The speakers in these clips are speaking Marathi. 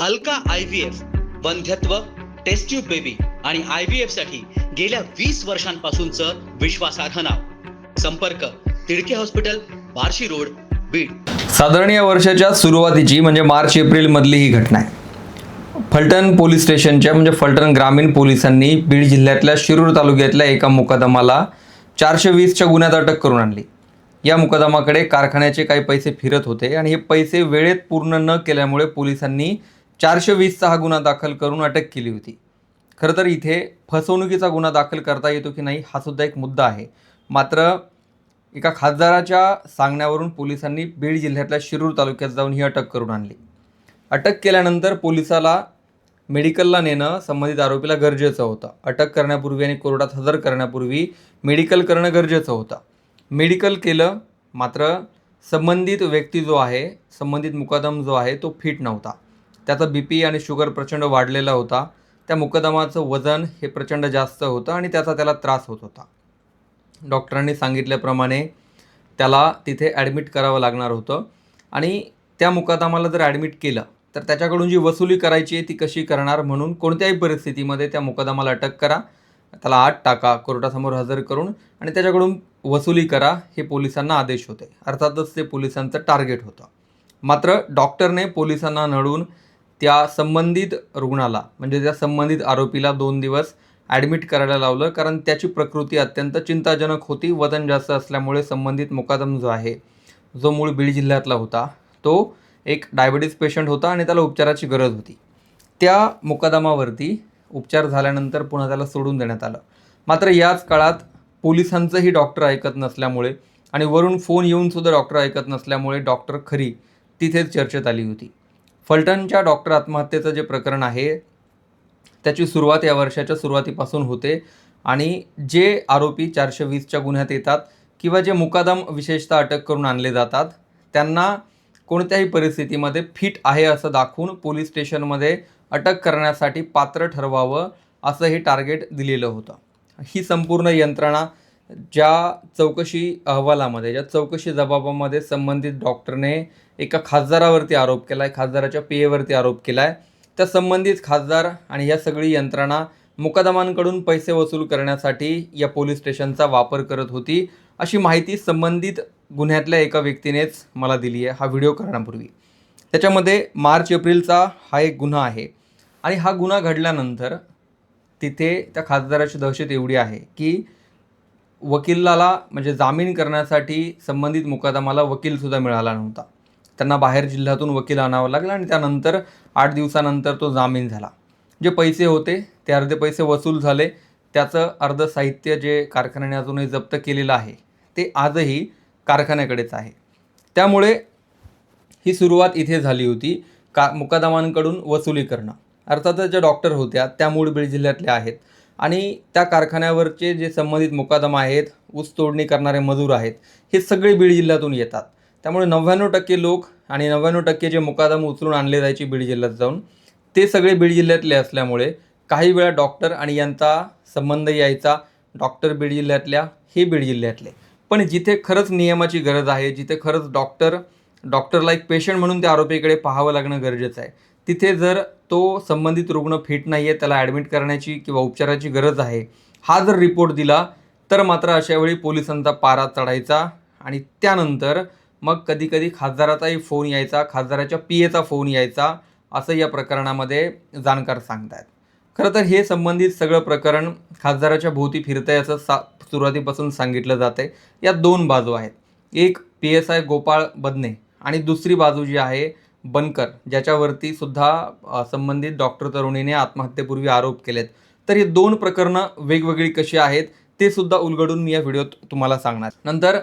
अलका आय व्ही एफ वंध्यत्व टेस्ट्यूब बेबी आणि आय व्ही एफसाठी गेल्या वीस वर्षांपासूनचं विश्वासार्ह नाव. संपर्क तिडके हॉस्पिटल बार्शी रोड बीड. साधारण या वर्षाच्या सुरुवातीची म्हणजे मार्च एप्रिल मधली ही घटना आहे. फलटण पोलीस स्टेशनच्या म्हणजे फलटण ग्रामीण पोलिसांनी बीड जिल्ह्यातल्या शिरूर तालुक्यातल्या एका मुकदमाला चारशे वीसच्या गुन्ह्यात अटक करून आणली. या मुकदमाकडे कारखान्याचे काही पैसे फिरत होते आणि हे पैसे वेळेत पूर्ण न केल्यामुळे पोलिसांनी चारशे वीसचा हा गुन्हा दाखल करून अटक केली होती. खरं तर इथे फसवणुकीचा गुन्हा दाखल करता येतो की नाही हा सुद्धा एक मुद्दा आहे. मात्र एका खासदाराच्या सांगण्यावरून पोलिसांनी बीड जिल्ह्यातल्या शिरूर तालुक्यात जाऊन ही अटक करून आणली. अटक केल्यानंतर पोलिसाला मेडिकलला नेणं संबंधित आरोपीला गरजेचं होतं. अटक करण्यापूर्वी आणि कोर्टात हजर करण्यापूर्वी मेडिकल करणं गरजेचं होतं. मेडिकल केलं मात्र संबंधित व्यक्ती जो आहे संबंधित मुकादम जो आहे तो फिट नव्हता. त्याचा बी पी आणि शुगर प्रचंड वाढलेला होता. त्या मुकदमाचं वजन हे प्रचंड जास्त होतं आणि त्याचा त्याला त्रास होत होता. डॉक्टरांनी सांगितल्याप्रमाणे त्याला तिथे ॲडमिट करावं लागणार होतं. आणि त्या मुकदमाला जर ॲडमिट केलं तर त्याच्याकडून जी वसुली करायची आहे ती कशी करणार म्हणून कोणत्याही परिस्थितीमध्ये त्या मुकदमाला अटक करा. त्याला आत टाका कोर्टासमोर हजर करून आणि त्याच्याकडून वसुली करा हे पोलिसांना आदेश होते. अर्थातच ते पोलिसांचं टार्गेट होतं. मात्र डॉक्टरने पोलिसांना नडून त्या संबंधित रुग्णाला म्हणजे त्या संबंधित आरोपीला दोन दिवस ॲडमिट करायला लावलं. कारण त्याची प्रकृती अत्यंत चिंताजनक होती. वजन जास्त असल्यामुळे संबंधित मुकादम जो आहे जो मूळ बीड जिल्ह्यातला होता तो एक डायबिटीज पेशंट होता आणि त्याला उपचाराची गरज होती. त्या मुकादमावरती उपचार झाल्यानंतर पुन्हा त्याला सोडून देण्यात आलं. मात्र याच काळात पोलिसांचंही डॉक्टर ऐकत नसल्यामुळे आणि वरून फोन येऊन सुद्धा डॉक्टर ऐकत नसल्यामुळे डॉक्टर खरी तिथेच चर्चेत आली होती. फलटणच्या डॉक्टर आत्महत्येचं जे प्रकरण आहे त्याची सुरुवात या वर्षाच्या सुरुवातीपासून होते. आणि जे आरोपी चारशे वीसच्या गुन्ह्यात येतात किंवा जे मुकादम विशेषतः अटक करून आणले जातात त्यांना कोणत्याही परिस्थितीमध्ये फिट आहे असं दाखवून पोलीस स्टेशनमध्ये अटक करण्यासाठी पात्र ठरवावं असं हे टार्गेट दिलेलं होतं. ही संपूर्ण यंत्रणा ज्या चौकशी अहवालामध्ये ज्या चौकशी जबाबामध्ये संबंधित डॉक्टरने एका खासदारावरती आरोप केला आहे खासदाराच्या पेयेवरती आरोप केला आहे त्या संबंधित खासदार आणि या सगळी यंत्रणा मुकदमांकडून पैसे वसूल करण्यासाठी या पोलीस स्टेशनचा वापर करत होती अशी माहिती संबंधित गुन्ह्यातल्या एका व्यक्तीनेच मला दिली आहे. हा व्हिडिओ करण्यापूर्वी. त्याच्यामध्ये मार्च एप्रिलचा हा एक गुन्हा आहे आणि हा गुन्हा घडल्यानंतर तिथे त्या खासदाराची दहशत एवढी आहे की वकिलाला म्हणजे जामीन करण्यासाठी संबंधित मुकादमाला वकीलसुद्धा मिळाला नव्हता. त्यांना बाहेर जिल्ह्यातून वकील आणावं लागलं आणि त्यानंतर आठ दिवसानंतर तो जामीन झाला. जे पैसे होते ते अर्धे पैसे वसूल झाले. त्याचं अर्ध साहित्य जे कारखान्याने अजूनही जप्त केलेलं आहे ते आजही कारखान्याकडेच आहे. त्यामुळे ही सुरुवात इथे झाली होती का मुकादमांकडून वसुली करणं. अर्थातच ज्या डॉक्टर होत्या त्या मूळ बीड जिल्ह्यातल्या आहेत. आणि त्या कारखान्यावरचे जे संबंधित मुकादमा आहेत ऊस तोडणी करणारे मजूर आहेत हे सगळे बीड जिल्ह्यातून येतात. त्यामुळे नव्याण्णव टक्के लोक आणि नव्याण्णव टक्के जे मुकादम उचलून आणले जायचे बीड जिल्ह्यात जाऊन ते सगळे बीड जिल्ह्यातले असल्यामुळे काही वेळा डॉक्टर आणि यांचा संबंध यायचा डॉक्टर बीड जिल्ह्यातल्या हे बीड जिल्ह्यातले. पण जिथे खरंच नियमाची गरज आहे जिथे खरंच डॉक्टर डॉक्टरला एक पेशंट म्हणून त्या आरोपीकडे पाहावं लागणं गरजेचं आहे. तिथे जर तो संबंधित रुग्ण फिट नाही आहे त्याला ॲडमिट करण्याची किंवा उपचाराची गरज आहे हा जर रिपोर्ट दिला तर मात्र अशावेळी पोलिसांचा पारा चढायचा आणि त्यानंतर मग कधीकधी खासदाराचाही फोन यायचा खासदाराच्या पी एचा फोन यायचा असं या प्रकरणामध्ये जाणकार सांगतायत. खरं तर हे संबंधित सगळं प्रकरण खासदाराच्या भोवती फिरतंय असं सा सुरुवातीपासून सांगितलं जातं आहे यात दोन बाजू आहेत. एक P S I Gopal Badne आणि दुसरी बाजू जी आहे बनकर ज्याच्यावरती सुद्धा संबंधित डॉक्टर तरुणीने आत्महत्येपूर्वी आरोप केलेत. तर हे दोन प्रकरणं वेगवेगळी कशी आहेत ते सुद्धा उलगडून मी या व्हिडिओत तुम्हाला सांगणार. नंतर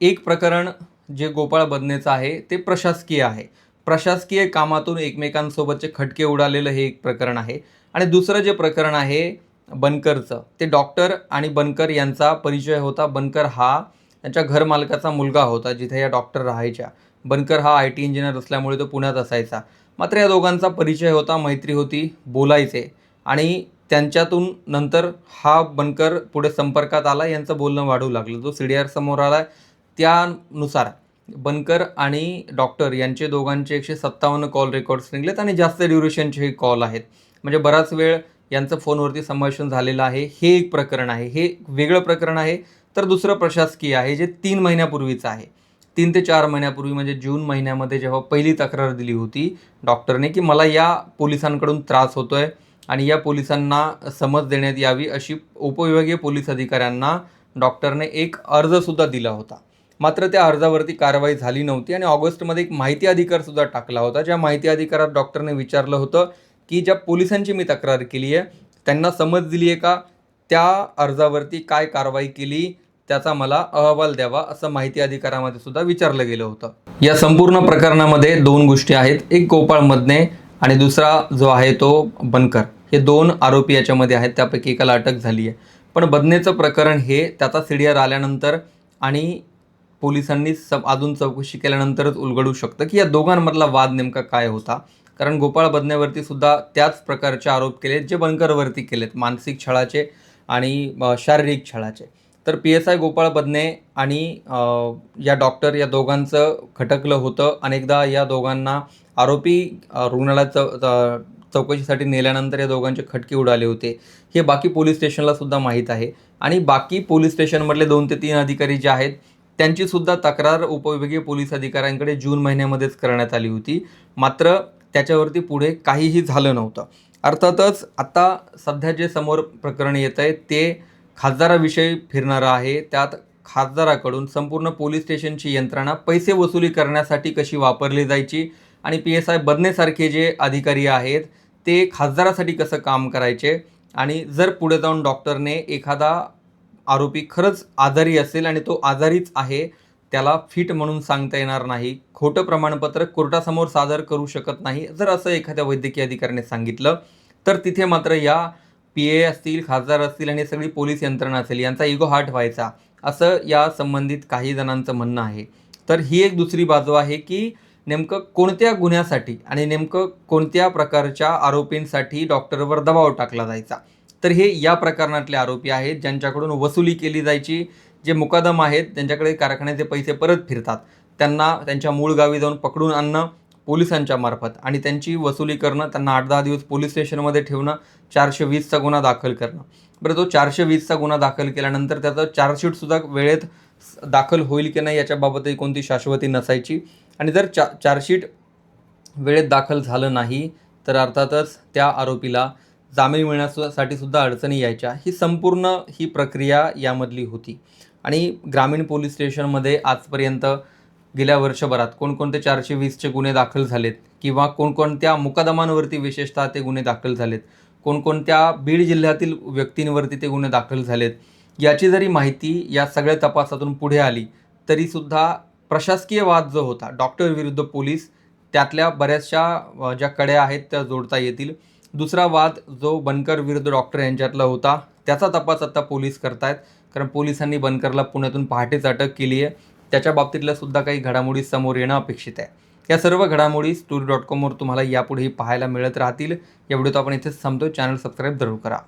एक प्रकरण जे गोपाळ बदनेचं आहे ते प्रशासकीय आहे. प्रशासकीय कामातून एकमेकांसोबतचे खटके उडालेलं हे एक प्रकरण आहे. आणि दुसरं जे प्रकरण आहे बनकरचं ते डॉक्टर आणि बनकर यांचा परिचय होता. बनकर हा त्यांच्या घरमालकाचा मुलगा होता जिथे या डॉक्टर राहायच्या. बनकर हा आय टी इंजिनियर असल्यामुळे तो पुण्यात असायचा. मात्र या दोघांचा परिचय होता मैत्री होती बोलायचे. आणि त्यांच्यातून नंतर हा बनकर पुढे संपर्कात आला यांचं बोलणं वाढू लागलं. जो सी डी आर समोर आला त्यानुसार बनकर आणि डॉक्टर यांचे दोघांचे एकशे सत्तावन्न कॉल रेकॉर्ड्स निघलेत आणि जास्त ड्युरेशनचे हे कॉल आहेत. म्हणजे बराच वेळ यांचं फोनवरती संभाषण झालेलं आहे. हे एक प्रकरण आहे. हे एक वेगळं प्रकरण आहे. तर दुसरं प्रशासकीय आहे जे तीन महिन्यापूर्वीचं आहे. तीन ते चार महिन्यापूर्वी म्हणजे जून महिन्यामध्ये जेव्हा पहिली तक्रार दिली होती डॉक्टरने की मला या पोलिसांकडून त्रास होतो आहे आणि या पोलिसांना समज देण्यात यावी अशी उपविभागीय पोलीस अधिकाऱ्यांना डॉक्टरने एक अर्जसुद्धा दिला होता. मात्र त्या अर्जावरती कारवाई झाली नव्हती आणि ऑगस्टमध्ये एक माहिती अधिकारसुद्धा टाकला होता. ज्या माहिती अधिकारात डॉक्टरने विचारलं होतं की ज्या पोलिसांची मी तक्रार केली आहे त्यांना समज दिली आहे का? त्या अर्जावरती काय कारवाई केली? त्याचा मला अहवाल द्यावा असं माहिती अधिकारामध्ये सुद्धा विचारलं गेलं होतं. या संपूर्ण प्रकरणामध्ये दोन गोष्टी आहेत. एक गोपाळ मदने आणि दुसरा जो आहे तो बनकर. हे दोन आरोपी याच्यामध्ये आहेत. त्यापैकी एकाला अटक झाली आहे. पण बदनेचं प्रकरण हे त्याचा सीडीआर आल्यानंतर आणि पोलिसांनी सब अजून चौकशी केल्यानंतरच उलगडू शकतं की या दोघांमधला वाद नेमका काय होता. कारण गोपाळ बदनेवरती सुद्धा त्याच प्रकारचे आरोप केलेत जे बनकरवरती केलेत. मानसिक छळाचे आणि शारीरिक छळाचे. तर P S I Gopal Badne आणि या डॉक्टर या दोघांचं खटकलं होतं. अनेकदा या दोघांना आरोपी रुग्णालयात चौ चौकशीसाठी नेल्यानंतर या दोघांचे खटके उडाले होते. हे बाकी पोलीस स्टेशनला सुद्धा माहीत आहे. आणि बाकी पोलीस स्टेशनमधले दोन ते तीन अधिकारी जे आहेत त्यांची सुद्धा तक्रार उपविभागीय पोलीस अधिकाऱ्यांकडे जून महिन्यामध्येच करण्यात आली होती. मात्र त्याच्यावरती पुढे काहीही झालं नव्हतं. अर्थातच आता सध्या जे समोर प्रकरण येत आहे ते खासदाराविषयी फिरणारा आहे. त्यात खासदाराकडून संपूर्ण पोलीस स्टेशनची यंत्रणा पैसे वसुली करण्यासाठी कशी वापरली जायची आणि पी एस आय बदनेसारखे जे अधिकारी आहेत ते खासदारासाठी कसं काम करायचे? आणि जर पुढे जाऊन डॉक्टरने एखादा आरोपी खरंच आजारी असेल आणि तो आजारीच आहे त्याला फिट म्हणून सांगता येणार नाही खोटं प्रमाणपत्र कोर्टासमोर सादर करू शकत नाही जर असं एखाद्या वैद्यकीय अधिकाऱ्याने सांगितलं तर तिथे मात्र या पी ए असतील खासदार असतील आणि सगळी पोलीस यंत्रणा असेल यांचा इगो हार्ट व्हायचा असं या संबंधित काही जणांचं म्हणणं आहे. तर ही एक दुसरी बाजू आहे की नेमकं कोणत्या गुन्ह्यासाठी आणि नेमकं कोणत्या प्रकारच्या आरोपींसाठी डॉक्टरवर दबाव टाकला जायचा? तर हे या प्रकरणातले आरोपी आहेत ज्यांच्याकडून वसुली केली जायची जे मुकादम आहेत त्यांच्याकडे कारखान्याचे पैसे परत फिरतात. त्यांना त्यांच्या मूळ गावी जाऊन पकडून आणणं पोलिसांच्या मार्फत आणि त्यांची वसुली करणं त्यांना आठ दहा दिवस पोलीस स्टेशनमध्ये ठेवणं चारशे वीसचा गुन्हा दाखल करणं. बरं तो चारशे वीसचा गुन्हा दाखल केल्यानंतर त्याचं चार्जशीटसुद्धा वेळेत दाखल होईल की नाही याच्याबाबतही कोणती शाश्वती नसायची. आणि जर चा चार्जशीट वेळेत दाखल झालं नाही तर अर्थातच त्या आरोपीला जामीन मिळण्यासाठी सुद्धा अडचणी यायच्या. ही संपूर्ण ही प्रक्रिया यामधली होती. आणि ग्रामीण पोलीस स्टेशनमध्ये आजपर्यंत गेल्या वर्षभरात कोणकोणते चारशे वीसचे गुन्हे दाखल झालेत किंवा कोणकोणत्या मुकादमांवरती विशेषतः ते गुन्हे दाखल झालेत? कोणकोणत्या बीड जिल्ह्यातील व्यक्तींवरती ते गुन्हे दाखल झालेत? याची जरी माहिती या सगळ्या तपासातून पुढे आली तरीसुद्धा प्रशासकीय वाद जो होता डॉक्टर विरुद्ध पोलीस त्यातल्या बऱ्याचशा ज्या कड्या आहेत त्या जोडता येतील. दुसरा वाद जो बनकर विरुद्ध डॉक्टर यांच्यातला होता त्याचा तपास आता पोलीस करतायत. कारण पोलिसांनी बनकरला पुण्यातून पहाटेच अटक केली आहे त्याच्या बाबतीतल्या सुद्धा काही घडामोडी समोर येणं अपेक्षित आहे. या सर्व घडामोडी स्टोरी डॉट कॉमवर तुम्हाला यापुढेही पाहायला मिळत राहतील. या तर आपण इथेच थांबतो. चॅनल सबस्क्राईब जरूर करा.